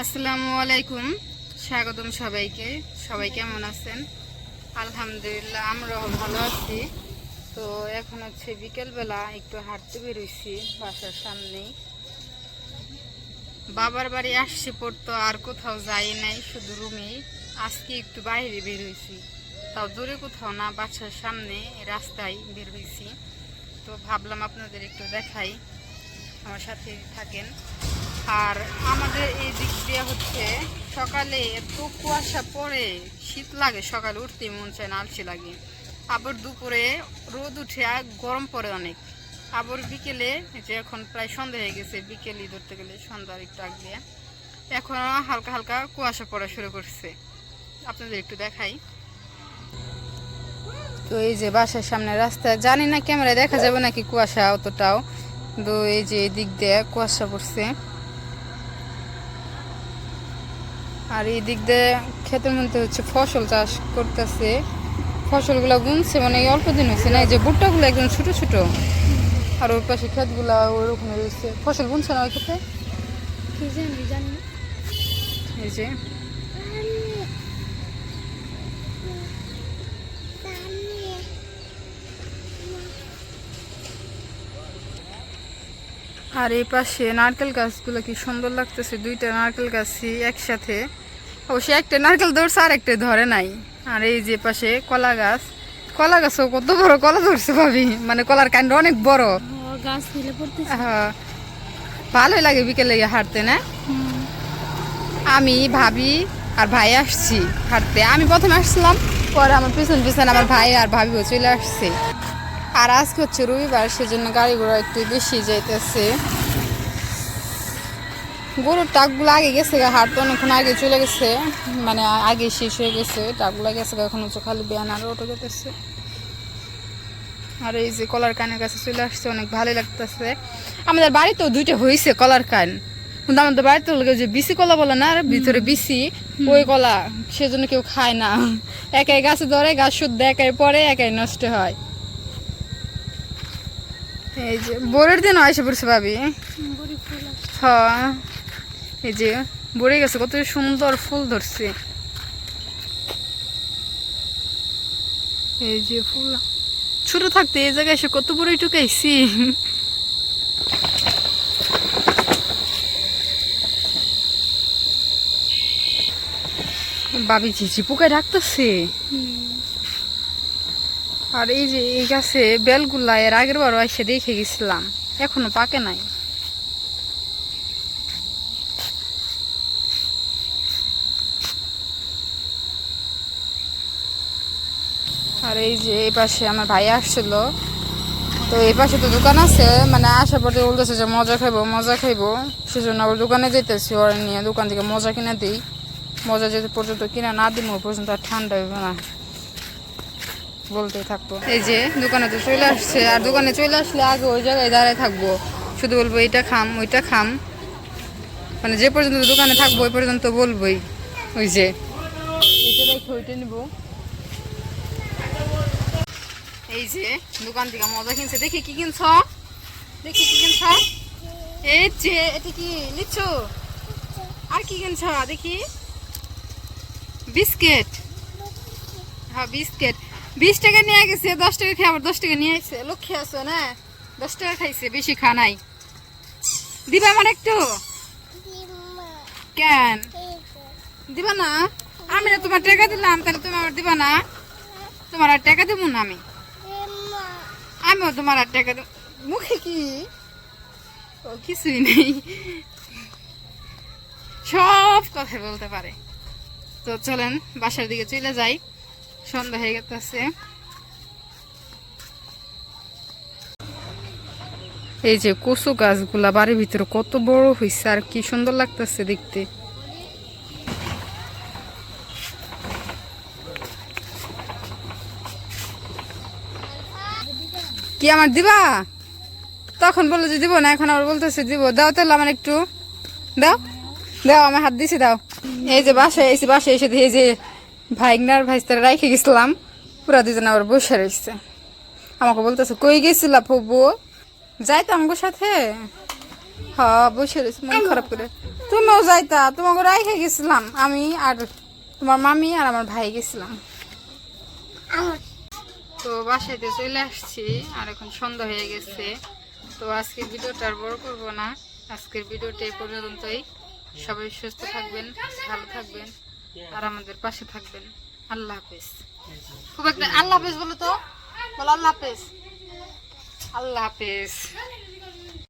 আসসালামু আলাইকুম। স্বাগতম সবাইকে। সবাই কেমন আছেন? আলহামদুলিল্লাহ, আমরাও ভালো আছি। তো এখন হচ্ছে বিকেলবেলা একটু হাঁটতে বেরোইছি বাসার সামনেই। বাবার বাড়ি আসছি পড়তো, আর কোথাও যাই নাই, শুধু রুমেই আজকে একটু বাইরে বের হয়েছি তাও দূরে কোথাও না, বাসার সামনে রাস্তায় বের হয়েছি তো ভাবলাম আপনাদের একটু দেখাই। আমার সাথে থাকেন। আর আমাদের এই দিক দিয়ে হচ্ছে সকালে এত কুয়াশা পড়ে, শীত লাগে, সকালে উঠতে মন চায় না, আলসি লাগে। আবার দুপুরে রোদ উঠে গরম পড়ে অনেক। আবার বিকেলে যে এখন প্রায় সন্ধ্যা হয়ে গেছে, বিকেলই ধরতে গেলে সন্ধ্যার একটু আগ দিয়ে। এখন হালকা হালকা কুয়াশা পড়া শুরু করছে। আপনাদের একটু দেখাই। তো এই যে বাসার সামনে রাস্তা, জানি না ক্যামেরায় দেখা যাবে নাকি কুয়াশা অতটাও। তো এই যে এই দিক দিয়ে কুয়াশা পড়ছে। আর এই দিক দিয়ে ক্ষেতের মধ্যে হচ্ছে ফসল চাষ করতেছে। ফসলগুলো বুনছে মানে এই অল্প দিন হয়েছে না এই যে ভুট্টাগুলো একদম ছোট ছোট। আর ওর পাশে ক্ষেতগুলো ওরকম রয়েছে ফসল বুনছে না ওই ক্ষেতে? কি জানি জানি না। এই যে। আর এই পাশে নারকেল গাছগুলো কি সুন্দর লাগতেছে দুইটা নারকেল গাছই একসাথে। অবশ্যই একটা নারকেল ধরছে আর একটা ধরে নাই। আর এই যে পাশে কলা গাছ কলা গাছও কত বড় কলা ধরছে ভাবি। মানে কলার কাণ্ড অনেক বড়। গাছ ফেলে হ্যাঁ ভালোই লাগে বিকেলে হাঁটতে না? আমি ভাবি আর ভাই আসছি হাঁটতে। আমি প্রথমে আসছিলাম পরে আমার পিছন পিছন আমার ভাই আর ভাবিও চলে আসছে। আর আজকে হচ্ছে রবিবার সেজন্য গাড়ি ঘোড়া একটু বেশি যাইতেছে। গরুর টাকগুলো আগে গেছে গা, হাট তো অনেকক্ষণ আগে চলে গেছে মানে আগে শেষ হয়ে গেছে টাকগুলো গেছে গা, এখন হচ্ছে খালি বিয়ান আর অটো যেতেছে আর এই যে কলার কানের কাছে চলে আসছে অনেক ভালোই লাগতেছে। আমাদের বাড়িতেও দুইটা হয়েছে কলার কান কিন্তু আমাদের বাড়িতে লোকে যে বিসি কলা বলে না আর ভিতরে বিসি ওই কলা সেজন্য কেউ খায় না। একাই গাছে ধরে গাছ শুদ্ধ একাই পরে একাই নষ্ট হয়। এই যে, বোরের দিন এসে পড়ছে ভাবি। হ্যাঁ এই যে, বড়ে গেছে, কত সুন্দর ফুল ধরছে এই যে ফুল, ছোট থাকতে এই জায়গায় এসে কত বড়ই টুকাইছি বাবি চিচি পোকায় ডাকতেছে। আর এই যে এই গাছে বেলগুলা এর আগের বারও এসে দেখে গেছিলাম। এখনও পাকে নাই। আর এই যে এই পাশে আমার ভাই আসছিল। তো এই পাশে তো দোকান আছে মানে আসার পর বলতেছে যে মজা খাইবো মজা খাইবো। সেজন্য আবার দোকানে যেতেছি ওরা নিয়ে দোকান থেকে মজা কিনে দিই। মজা যেতে পর্যন্ত কিনে না ওই পর্যন্ত আর ঠান্ডা হইবে না। বলতেই থাকব। এই যে, দোকানে তো চলে আসছে, আর দোকানে চলে আসলে আগে ওই জায়গায় দাঁড়ায় থাকব। শুধু বলব এটা খাম, ওইটা খাম। মানে যে পর্যন্ত দোকানে থাকব, ওই পর্যন্ত বলবোই। ওই যে এই যে, দোকান থেকে মজা কিনছে। দেখি কি কিনছ? দেখি কি কিনছ? এই যে, এটা কি নিচ্ছ? আর কি কিনছ? দেখি। বিস্কিট। হ্যাঁ বিস্কিট। বিশ টাকা নিয়ে গেছে, দশ টাকা খেয়ে, আবার দশ টাকা নিয়ে আসছে লক্ষ্যে আছো না, দশ টাকা খাইছে, বেশি খা নাই। দিবা আমার একটু? কেন? দিবা না? আমি না তোমার টাকা দিলাম, তাহলে তুমি আমার দিবা না? তোমার আর টাকা দেবো না আমি? আমিও তোমার আর টাকা দেব মুখে কি? ও, কিছুই নেই। সব কথা বলতে পারে। তো চলেন, বাসার দিকে চলে যাই। সন্ধ্যা হয়ে গেছে এই যে কচু গাছগুলা বাড়ির ভিতরে কত বড় হয়েছে আর কি সুন্দর লাগতেছে দেখতে। কি আমার দিবা? তখন বলল যে দিব না, এখন আবার বলতেছে দিব। দাও তাহলে আমার একটু। দাও। দাও, আমার হাত দিছি, দাও। এই যে বাসায় এসে বাসায় এসে এই যে ভাইগনার ভাইস্তারা রাইখে গেছিলাম পুরা দুজন আবার বসে রয়েছে আমাকে বলতেছে কই গেছিলা ফুবু? যাই তো আমার সাথে। হ্যাঁ বসে রয়েছে মন খারাপ করে। তুমিও যাইতা তোমাকে রাইখে গেছিলাম। আমি আর তোমার মামি আর আমার ভাই গেছিলাম। তো বাসাইতে চলে আসছি আর এখন সন্ধ্যা হয়ে গেছে। তো আজকের ভিডিওটা আর বড় করব না। আজকের ভিডিওটা এই পর্যন্তই। সবাই সুস্থ থাকবেন ভালো থাকবেন। আর আমাদের পাশে থাকবেন। আল্লাহ হাফেজ। খুব একটা আল্লাহ হাফেজ বলো তো? বলো আল্লাহ হাফেজ। আল্লাহ হাফেজ।